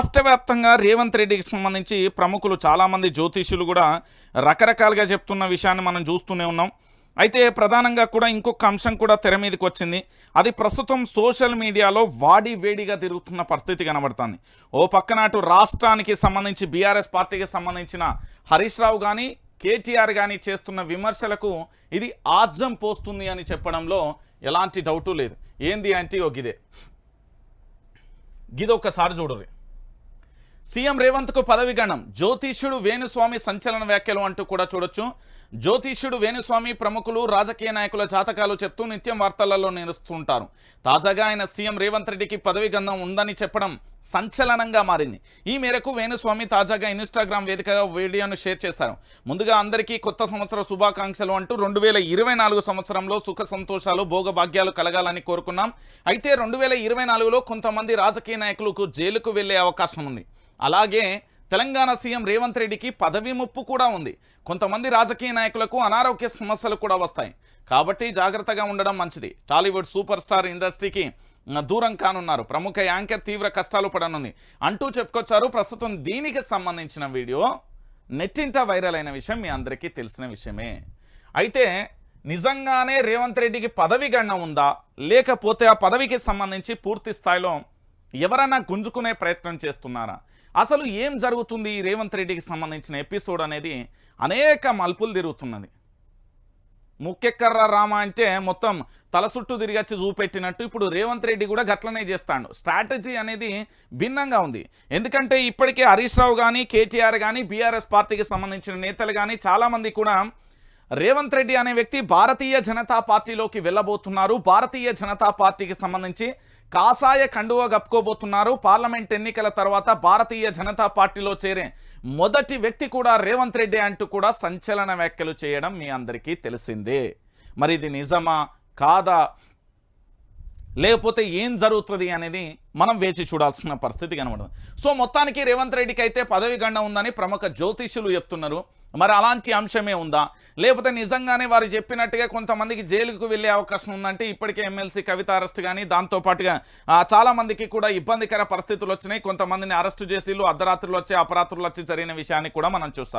రాష్ట్ర వ్యాప్తంగా రేవంత్ రెడ్డికి సంబంధించి ప్రముఖులు చాలామంది జ్యోతిష్యులు కూడా రకరకాలుగా చెప్తున్న విషయాన్ని మనం చూస్తూనే ఉన్నాం. అయితే ప్రధానంగా కూడా ఇంకొక అంశం కూడా తెర మీదకి వచ్చింది. అది ప్రస్తుతం సోషల్ మీడియాలో వాడి వేడిగా తిరుగుతున్న పరిస్థితి కనబడుతుంది. ఓ పక్కనాటు రాష్ట్రానికి సంబంధించి బీఆర్ఎస్ పార్టీకి సంబంధించిన హరీష్ రావు కానీ కేటీఆర్ కానీ చేస్తున్న విమర్శలకు ఇది ఆజ్యం పోస్తుంది అని చెప్పడంలో ఎలాంటి డౌటు లేదు. ఏంది అంటే ఒక ఇదే గిది ఒక్కసారి చూడరు సీఎం రేవంత్కు పదవి గణం. జ్యోతిష్యుడు వేణుస్వామి సంచలన వ్యాఖ్యలు అంటూ కూడా చూడొచ్చు. జ్యోతిష్యుడు వేణుస్వామి ప్రముఖులు రాజకీయ నాయకుల జాతకాలు చెప్తూ నిత్యం వార్తలలో నిలుస్తుంటారు తాజాగా ఆయన సీఎం రేవంత్ రెడ్డికి పదవి గంధం ఉందని చెప్పడం సంచలనంగా మారింది. ఈ మేరకు వేణుస్వామి తాజాగా ఇన్స్టాగ్రామ్ వేదికగా వీడియోను షేర్ చేశారు. ముందుగా అందరికీ కొత్త సంవత్సర శుభాకాంక్షలు అంటూ రెండు వేల ఇరవై నాలుగు సంవత్సరంలో సుఖ సంతోషాలు భోగభాగ్యాలు కలగాలని కోరుకున్నాం. అయితే రెండు వేల ఇరవై నాలుగులో కొంతమంది రాజకీయ నాయకులకు జైలుకు వెళ్ళే అవకాశం ఉంది. అలాగే తెలంగాణ సీఎం రేవంత్ రెడ్డికి పదవి ముప్పు కూడా ఉంది. కొంతమంది రాజకీయ నాయకులకు అనారోగ్య సమస్యలు కూడా వస్తాయి. కాబట్టి జాగ్రత్తగా ఉండడం మంచిది. టాలీవుడ్ సూపర్ స్టార్ ఇండస్ట్రీకి దూరం కానున్నారు. ప్రముఖ యాంకర్ తీవ్ర కష్టాలు పడనుంది. అంటూ చెప్పుకొచ్చారు. ప్రస్తుతం దీనికి సంబంధించిన వీడియో నెట్టింట వైరల్ అయిన విషయం మీ అందరికీ తెలిసిన విషయమే. అయితే నిజంగానే రేవంత్ రెడ్డికి పదవి గణం ఉందా? లేకపోతే ఆ పదవికి సంబంధించి పూర్తి స్థాయిలో ఎవరన్నా గుంజుకునే ప్రయత్నం చేస్తున్నారా? అసలు ఏం జరుగుతుంది రేవంత్ రెడ్డికి సంబంధించిన ఎపిసోడ్ అనేది అనేక మలుపులు తిరుగుతున్నది. ముక్కెక్కర్ర రామ అంటే మొత్తం తల చుట్టూ తిరిగచ్చి చూపెట్టినట్టు ఇప్పుడు రేవంత్ రెడ్డి కూడా గట్లనే చేస్తాడు. స్ట్రాటజీ అనేది భిన్నంగా ఉంది. ఎందుకంటే ఇప్పటికే హరీష్ రావు కానీ కేటీఆర్ కానీ బీఆర్ఎస్ పార్టీకి సంబంధించిన నేతలు కానీ చాలామంది కూడా రేవంత్ రెడ్డి అనే వ్యక్తి భారతీయ జనతా పార్టీలోకి వెళ్ళబోతున్నారు. భారతీయ జనతా పార్టీకి సంబంధించి కాసాయ కండువ కప్పుకోబోతున్నారు. పార్లమెంట్ ఎన్నికల తర్వాత భారతీయ జనతా పార్టీలో చేరే మొదటి వ్యక్తి కూడా రేవంత్ రెడ్డి అంటూ కూడా సంచలన వ్యాఖ్యలు చేయడం మీ అందరికీ తెలిసిందే. మరి ఇది నిజమా? కాదా? లేకపోతే ఏం జరుగుతుంది అనేది మనం వేచి చూడాల్సిన పరిస్థితి కనబడుతుంది సో మొత్తానికి రేవంత్ రెడ్డికి అయితే పదవి గండ ఉందని ప్రముఖ జ్యోతిష్యులు చెప్తున్నారు. మరి అలాంటి అంశమే ఉందా? లేకపోతే నిజంగానే వారు చెప్పినట్టుగా కొంతమందికి జైలుకు వెళ్ళే అవకాశం ఉందంటే ఇప్పటికే ఎమ్మెల్సీ కవిత అరెస్ట్ కానీ దాంతోపాటుగా చాలామందికి కూడా ఇబ్బందికర పరిస్థితులు వచ్చినాయి. కొంతమందిని అరెస్టు చేసి అర్ధరాత్రులు వచ్చి అపరాత్రులు వచ్చి జరిగిన విషయాన్ని కూడా మనం చూస్తాం